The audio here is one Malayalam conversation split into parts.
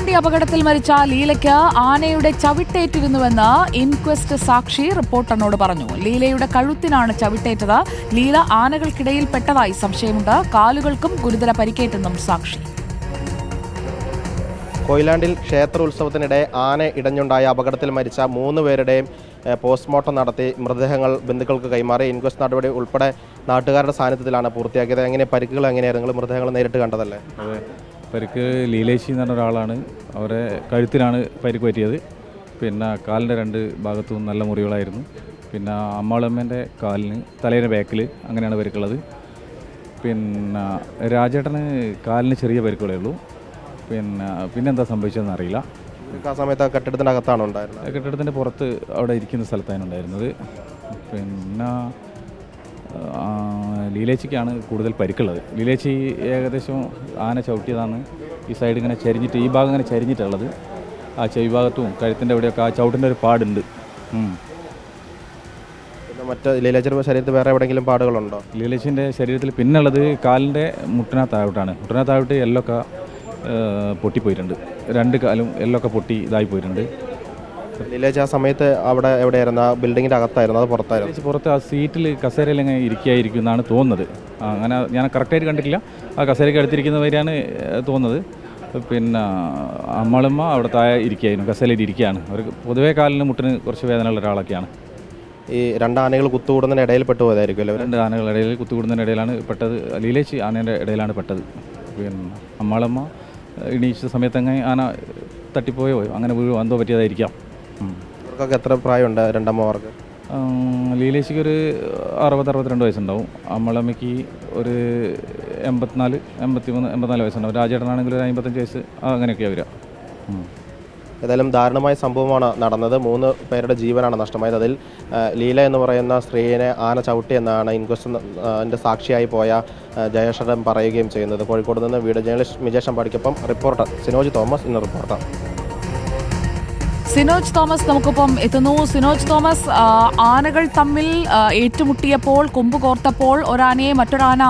കൊയിലാണ്ടി അപകടത്തിൽ മരിച്ച ലീലയ്ക്ക് ആനയുടെ ചവിട്ടേറ്റിരുന്നുവെന്ന് ഇൻക്വസ്റ്റ് സാക്ഷി റിപ്പോർട്ടറിനോട് പറഞ്ഞു. ലീലയുടെ കഴുത്തിനാണ് ചവിട്ടേറ്റത്. ലീല ആനകൾക്കിടയിൽ പെട്ടതായി സംശയമുണ്ട്. കാലുകൾക്കും ഗുരുതര പരിക്കേറ്റെന്നും സാക്ഷി. കൊയിലാണ്ടിൽ ക്ഷേത്ര ഉത്സവത്തിനിടെ ആന ഇടഞ്ഞുണ്ടായ അപകടത്തിൽ മരിച്ച മൂന്ന് പേരുടെയും പോസ്റ്റ്മോർട്ടം നടത്തി മൃതദേഹങ്ങൾ ബന്ധുക്കൾക്ക് കൈമാറി ഇൻക്വസ്റ്റ് നടപടി ഉൾപ്പെടെ നാട്ടുകാരുടെ സാന്നിധ്യത്തിലാണ് പൂർത്തിയാക്കിയത്. എങ്ങനെ പരിക്കുകൾ എങ്ങനെയായിരുന്നു മൃതദേഹങ്ങൾ നേരിട്ട് കണ്ടതല്ലേ? പരിക്ക് ലീലേശി എന്ന് പറഞ്ഞ ഒരാളാണ്. അവരെ കഴുത്തിനാണ് പരിക്ക് പറ്റിയത്. പിന്നെ കാലിന്റെ രണ്ട് ഭാഗത്തും നല്ല മുറികളായിരുന്നു പിന്നെ അമ്മാളമ്മേന്റെ കാലിന് തലേന്റെ ബാക്കിൽ അങ്ങനെയാണ് പരിക്കുള്ളത്. പിന്നെ രാജേട്ടന് കാലിന് ചെറിയ പരിക്കുകളേ ഉള്ളൂ. പിന്നെ പിന്നെന്താ സംഭവിച്ചതെന്ന് അറിയില്ല. ആ സമയത്ത് കെട്ടിടത്തിന്റെ അകത്താണ് ഉണ്ടായിരുന്നത്? കെട്ടിടത്തിന്റെ പുറത്ത് അവിടെ ഇരിക്കുന്ന സ്ഥലത്താണ് ഉണ്ടായിരുന്നത് പിന്നെ ലീലേച്ചിക്കാണ് കൂടുതൽ പരിക്കുള്ളത്. ലീലേച്ചി ഏകദേശം ആന ചവിട്ടിയതാണ്. ഈ സൈഡ് ഇങ്ങനെ ചരിഞ്ഞിട്ട് ഈ ഭാഗം ഇങ്ങനെ ചരിഞ്ഞിട്ടുള്ളത്. ആ ചെവി ഭാഗത്തും കഴുത്തിന്റെ അവിടെയൊക്കെ ആ ചവിട്ടിന്റെ ഒരു പാടുണ്ട്. മറ്റ് ലീലേച്ചിയുടെ ശരീരത്തിൽ വേറെ എവിടെയെങ്കിലും പാടുകളുണ്ടോ? ലീലേച്ചിന്റെ ശരീരത്തിൽ പിന്നുള്ളത് കാലിന്റെ മുട്ടിനാ താഴോട്ടാണ് മുട്ടിനാ താഴോട്ട് എല്ലൊക്കെ പൊട്ടിപ്പോയിട്ടുണ്ട്. രണ്ട് കാലും എല്ലൊക്കെ പൊട്ടി ഇതായി പോയിട്ടുണ്ട് ലീലാജ് ആ സമയത്ത് അവിടെ എവിടെയായിരുന്നു? ആ ബിൽഡിങ്ങിന്റെ അകത്തായിരുന്നു അത് പുറത്തായിരുന്നു? പുറത്ത് ആ സീറ്റിൽ കസേരയിൽ അങ്ങനെ ഇരിക്കുകയായിരിക്കും എന്നാണ് തോന്നുന്നത്. അങ്ങനെ ഞാൻ കറക്റ്റായിട്ട് കണ്ടിട്ടില്ല. ആ കസേരയ്ക്ക് അടുത്തിരിക്കുന്നവരെയാണ് തോന്നുന്നത്. പിന്നെ അമ്മളമ്മ അവിടെ താഴെ ഇരിക്കുകയായിരുന്നു കസേരയിൽ ഇരിക്കുകയാണ്. അവർ പൊതുവേ കാലിന് മുട്ടിന് കുറച്ച് വേദനയുള്ള ഒരാളൊക്കെയാണ്. ഈ രണ്ട് ആനകൾ കുത്തുകൂടുന്നതിന് ഇടയിൽ പെട്ടുപോയതായിരിക്കും അല്ലേ? രണ്ട് ആനകളുടെ ഇടയിൽ കുത്തുകൂടുന്നതിന്റെ ഇടയിലാണ് പെട്ടത്. ലീലേച്ചി ആനയുടെ ഇടയിലാണ് പെട്ടത്. പിന്നെ അമ്മാളമ്മ ഇണീച്ച സമയത്ത് അങ്ങനെ ആന തട്ടിപ്പോയോ അങ്ങനെ വീഴോ എന്തോ പറ്റിയതായിരിക്കാം. ഇവർക്കൊക്കെ എത്ര പ്രായമുണ്ട് രണ്ടമ്മമാർക്ക്? ലീലേശിക്ക് ഒരു അറുപത് അറുപത്തിരണ്ട് വയസ്സുണ്ടാവും. അമ്മളമ്മയ്ക്ക് ഒരു എൺപത്തിനാല് എൺപത്തി മൂന്ന് എൺപത്തിനാല് വയസ്സുണ്ടാവും. രാജേട്ടനാണെങ്കിൽ ഒരു അമ്പത്തഞ്ച് വയസ്സ് അങ്ങനെയൊക്കെയാണ് വരിക. ഏതായാലും ദാരുണമായ സംഭവമാണ് നടന്നത്. മൂന്ന് പേരുടെ ജീവനാണ് നഷ്ടമായത്. അതിൽ ലീല എന്ന് പറയുന്ന സ്ത്രീയെ ആന ചവിട്ടി എന്നാണ് ഇൻക്വസ്റ്റിന്റെ സാക്ഷിയായി പോയ ജയശരൻ പറയുകയും ചെയ്യുന്നത്. കോഴിക്കോട് നിന്ന് വീഡിയോ ജേണലിസ്റ്റ് മിജേഷ് അമ്പാടിക്കൊപ്പം റിപ്പോർട്ടർ സിനോജ് തോമസ് ഇന്ന് റിപ്പോർട്ടർ സിനോജ് തോമസ് നമുക്കൊപ്പം എത്തുന്നു. സിനോജ് തോമസ് ആനകൾ തമ്മിൽ ഏറ്റുമുട്ടിയപ്പോൾ കൊമ്പ് കോർത്തപ്പോൾ ഒരാനയെ മറ്റൊരാന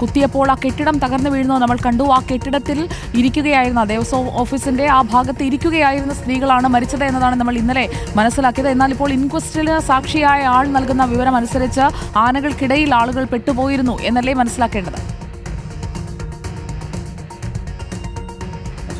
കുത്തിയപ്പോൾ ആ കെട്ടിടം തകർന്നു വീഴുന്നു. നമ്മൾ കണ്ടു ആ കെട്ടിടത്തിൽ ഇരിക്കുകയായിരുന്ന. ദേവസ്വം ഓഫീസിന്റെ ആ ഭാഗത്ത് ഇരിക്കുകയായിരുന്ന സ്ത്രീകളാണ് മരിച്ചത് എന്നതാണ് നമ്മൾ ഇന്നലെ മനസ്സിലാക്കിയത്. എന്നാൽ ഇപ്പോൾ ഇൻക്വസ്റ്റിന് സാക്ഷിയായ ആൾ നൽകുന്ന വിവരം അനുസരിച്ച് ആനകൾക്കിടയിൽ ആളുകൾ പെട്ടുപോയിരുന്നു എന്നല്ലേ മനസ്സിലാക്കേണ്ടത്.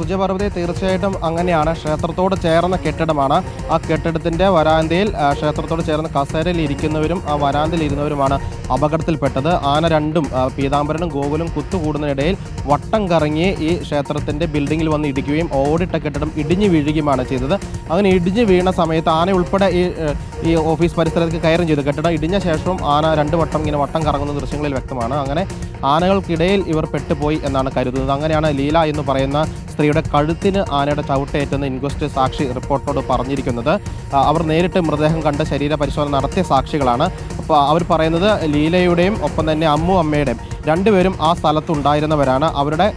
സുജപർവതി തീർച്ചയായിട്ടും അങ്ങനെയാണ്. ക്ഷേത്രത്തോട് ചേർന്ന കെട്ടിടമാണ്. ആ കെട്ടിടത്തിന്റെ വരാന്തയിൽ ക്ഷേത്രത്തോട് ചേർന്ന കസേരയിൽ ഇരിക്കുന്നവരും ആ വരാന്തയിൽ ഇരുന്നവരുമാണ് അപകടത്തിൽപ്പെട്ടത്. ആന രണ്ടും പീതാംബരനും ഗോകുലും കുത്തുകൂടുന്നതിനിടയിൽ വട്ടം കറങ്ങി ഈ ക്ഷേത്രത്തിന്റെ ബിൽഡിങ്ങിൽ വന്ന് ഇടിക്കുകയും ഓടിട്ട കെട്ടിടം ഇടിഞ്ഞു വീഴുകയുമാണ് ചെയ്തത്. അങ്ങനെ ഇടിഞ്ഞു വീണ സമയത്ത് ആന ഉൾപ്പെടെ ഈ ഈ ഓഫീസ് പരിസരത്തേക്ക് കയറും ചെയ്തു. കെട്ടിടം ഇടിഞ്ഞ ശേഷവും ആന രണ്ട് വട്ടം ഇങ്ങനെ വട്ടം കറങ്ങുന്ന ദൃശ്യങ്ങളിൽ വ്യക്തമാണ്. അങ്ങനെ ആനകൾക്കിടയിൽ ഇവർ പെട്ടുപോയി എന്നാണ് കരുതുന്നത്. അങ്ങനെയാണ് ലീല എന്ന് പറയുന്ന സ്ത്രീയുടെ കഴുത്തിന് ആനയുടെ ചവിട്ടേറ്റെന്ന് ഇൻക്വസ്റ്റ് സാക്ഷി റിപ്പോർട്ടോട് പറഞ്ഞിരിക്കുന്നത്. അവർ നേരിട്ട് മൃതദേഹം കണ്ട് ശരീര പരിശോധന നടത്തിയ സാക്ഷികളാണ്. അപ്പോൾ അവർ പറയുന്നത് ലീലയുടെയും ഒപ്പം തന്നെ അമ്മു അമ്മയുടെയും രണ്ടുപേരും ആ സ്ഥലത്തുണ്ടായിരുന്നവരാണ് അവരുടെ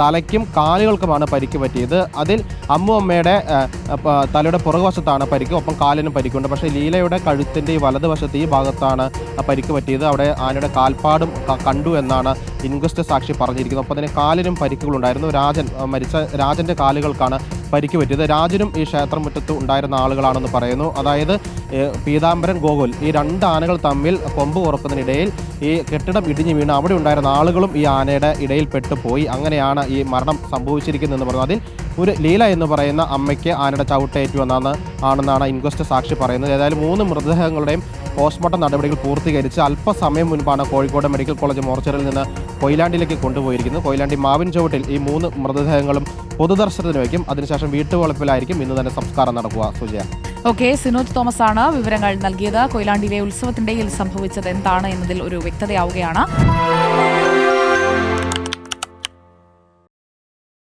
തലയ്ക്കും കാലുകൾക്കുമാണ് പരിക്ക് പറ്റിയത്. അതിൽ അമ്മു അമ്മയുടെ തലയുടെ പുറകുവശത്താണ് പരിക്ക് ഒപ്പം കാലിനും പരിക്കുണ്ട്. പക്ഷേ ലീലയുടെ കഴുത്തിന്റെ ഈ വലതുവശത്ത് ഈ ഭാഗത്താണ് പരിക്ക് പറ്റിയത്. അവിടെ ആനയുടെ കാൽപ്പാടും കണ്ടു എന്നാണ് ഇൻക്വസ്റ്റ് സാക്ഷി പറഞ്ഞിരിക്കുന്നത്. അപ്പോൾ തന്നെ കാലിനും പരിക്കുകളുണ്ടായിരുന്നു. രാജൻ മരിച്ച രാജന്റെ കാലുകൾക്കാണ് പരിക്ക് പറ്റിയത്. രാജനും ഈ ക്ഷേത്രം മുറ്റത്ത് ഉണ്ടായിരുന്ന ആളുകളാണെന്ന് പറയുന്നു. അതായത് പീതാംബരൻ ഗോകുൽ ഈ രണ്ട് ആനകൾ തമ്മിൽ കൊമ്പ് ഉറക്കുന്നതിനിടയിൽ ഈ കെട്ടിടം ഇടിഞ്ഞു വീണ് അവിടെ ഉണ്ടായിരുന്ന ആളുകളും ഈ ആനയുടെ ഇടയിൽ പെട്ടുപോയി. അങ്ങനെയാണ് ഈ മരണം സംഭവിച്ചിരിക്കുന്നതെന്ന് പറഞ്ഞു. അതിൽ ഒരു ലീല എന്ന് പറയുന്ന അമ്മയ്ക്ക് ആനയുടെ ചവിട്ടേറ്റു എന്നാണ് ആണെന്നാണ് ഇൻക്വസ്റ്റ് സാക്ഷി പറയുന്നത്. ഏതായാലും മൂന്ന് മൃതദേഹങ്ങളുടെയും പോസ്റ്റ്മോർട്ടം നടപടികൾ പൂർത്തീകരിച്ച് അല്പസമയം മുൻപാണ് കോഴിക്കോട് മെഡിക്കൽ കോളേജ് മോർച്ചറിയിൽ നിന്ന് കൊയിലാണ്ടിലേക്ക് കൊണ്ടുപോയിരിക്കുന്നത്. കൊയിലാണ്ടി മാവിൻ ചുവട്ടിൽ ഈ മൂന്ന് മൃതദേഹങ്ങളും പൊതുദർശനത്തിന് വയ്ക്കും. അതിനുശേഷം വീട്ടുവളപ്പിലായിരിക്കും ഇന്ന് തന്നെ സംസ്കാരം നടക്കുക. സുജയ. ഓക്കെ സിനോദ് തോമസ് ആണ് വിവരങ്ങൾ നൽകിയത്. കൊയിലാണ്ടിയിലെ ഉത്സവത്തിന്റെ സംഭവിച്ചത് എന്താണ് എന്നതിൽ ഒരു വ്യക്തതയാവുകയാണ്.